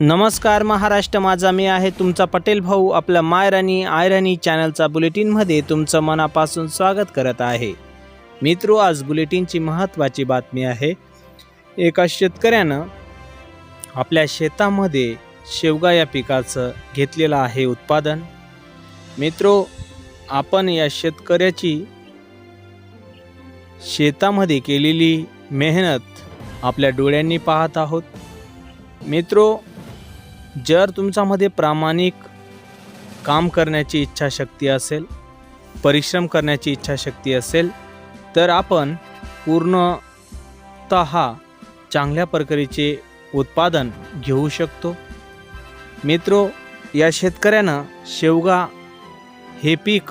नमस्कार महाराष्ट्र माझा मी आहे तुमचा पटेल भाऊ. आपल्या मायराणी आयराणी चॅनलचा बुलेटिनमध्ये तुमचं मनापासून स्वागत करत आहे. मित्रो आज बुलेटिनची महत्त्वाची बातमी आहे. एका शेतकऱ्यानं आपल्या शेतामध्ये शेवगा या पिकाचं घेतलेलं आहे उत्पादन. मित्रो आपण या शेतकऱ्याची शेतामध्ये केलेली मेहनत आपल्या डोळ्यांनी पाहत आहोत. मित्रो जर तुमच्यामध्ये प्रामाणिक काम करण्याची इच्छाशक्ती असेल परिश्रम करण्याची इच्छाशक्ती असेल तर आपण पूर्णत चांगल्या प्रकारेचे उत्पादन घेऊ शकतो. मित्रो या शेतकऱ्यानं शेवगा हे पीक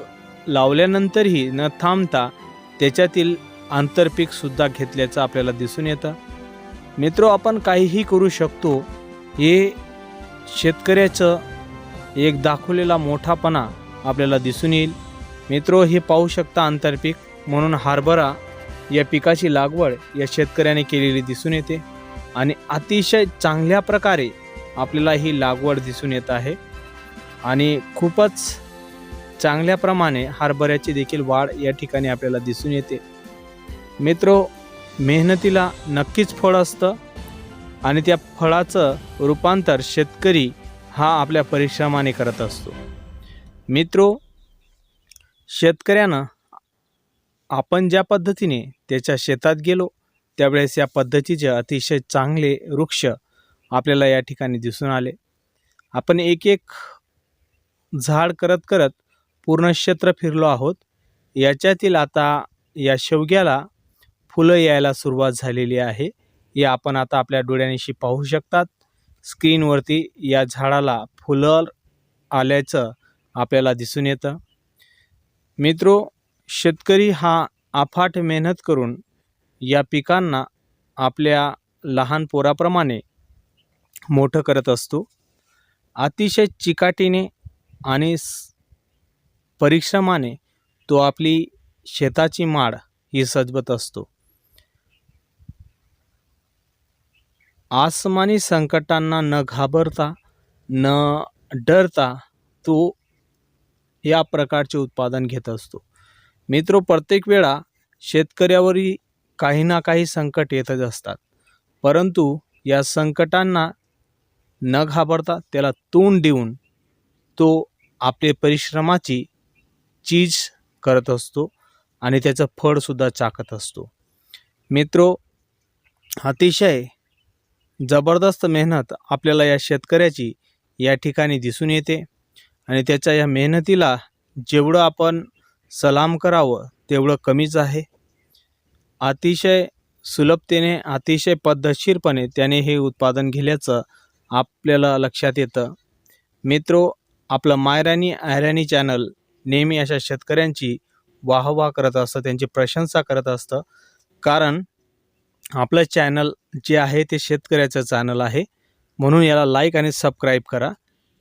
लावल्यानंतरही न थांबता त्याच्यातील आंतरपीकसुद्धा घेतल्याचं आपल्याला दिसून येतं. मित्रो आपण काहीही करू शकतो हे शेतकऱ्याचं एक दाखवलेला मोठापणा आपल्याला दिसून येईल. मित्रो हे पाहू शकता आंतरपीक म्हणून हार्बरा या पिकाची लागवड या शेतकऱ्याने केलेली दिसून येते. आणि अतिशय चांगल्या प्रकारे आपल्याला ही लागवड दिसून येत आहे. आणि खूपच चांगल्याप्रमाणे हरभऱ्याची देखील वाढ या ठिकाणी आपल्याला दिसून येते. मित्रो मेहनतीला नक्कीच फळ असतं. आणि त्या फळाचं रूपांतर शेतकरी हा आपल्या परिश्रमाने करत असतो. मित्रो शेतकऱ्यानं आपण ज्या पद्धतीने त्याच्या शेतात गेलो त्यावेळेस या पद्धतीचे अतिशय चांगले वृक्ष आपल्याला या ठिकाणी दिसून आले. आपण एक एक झाड करत करत पूर्ण क्षेत्र फिरलो आहोत. याच्यातील आता या शेवग्याला फुलं यायला सुरुवात झालेली आहे. या आपण आता आपल्या डोळ्यांशी पाहू शकतात. स्क्रीनवरती या झाडाला फुलं आल्याचं आपल्याला दिसून येतं. मित्रो शेतकरी हा अफाट मेहनत करून या पिकांना आपल्या लहान पोराप्रमाणे मोठं करत असतो. अतिशय चिकाटीने आणि परिश्रमाने तो आपली शेताची माड ही सजवत असतो. आसमानी संकटांना न घाबरता न डरता तो या प्रकारचे उत्पादन घेत असतो. मित्रो प्रत्येक वेळा शेतकऱ्यावरही काही ना काही संकट येतच असतात. परंतु या संकटांना न घाबरता त्याला तोंड देऊन तो आपले परिश्रमाची चीज करत असतो आणि त्याचं फळसुद्धा चाकत असतो. मित्रो अतिशय जबरदस्त मेहनत आपल्याला या शेतकऱ्याची या ठिकाणी दिसून येते. आणि त्याच्या या मेहनतीला जेवढं आपण सलाम करावं तेवढं कमीच आहे. अतिशय सुलभतेने अतिशय पद्धतशीरपणे त्याने हे उत्पादन घेल्याचं आपल्याला लक्षात येतं. मित्रो आपलं मायरानी आयराणी चॅनल नेहमी अशा शेतकऱ्यांची वाहवाह करत असतं त्यांची प्रशंसा करत असतं. कारण आपलं चॅनल जे आहे ते शेतकऱ्याचं चॅनल आहे. म्हणून याला लाईक आणि सबस्क्राईब करा.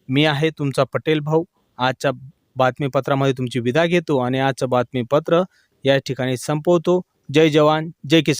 मी आहे तुमचा पटेल भाऊ. आजच्या बातमीपत्रामध्ये तुमची विदा घेतो आणि आजचं बातमीपत्र या ठिकाणी संपवतो. जय जवान जय किसान.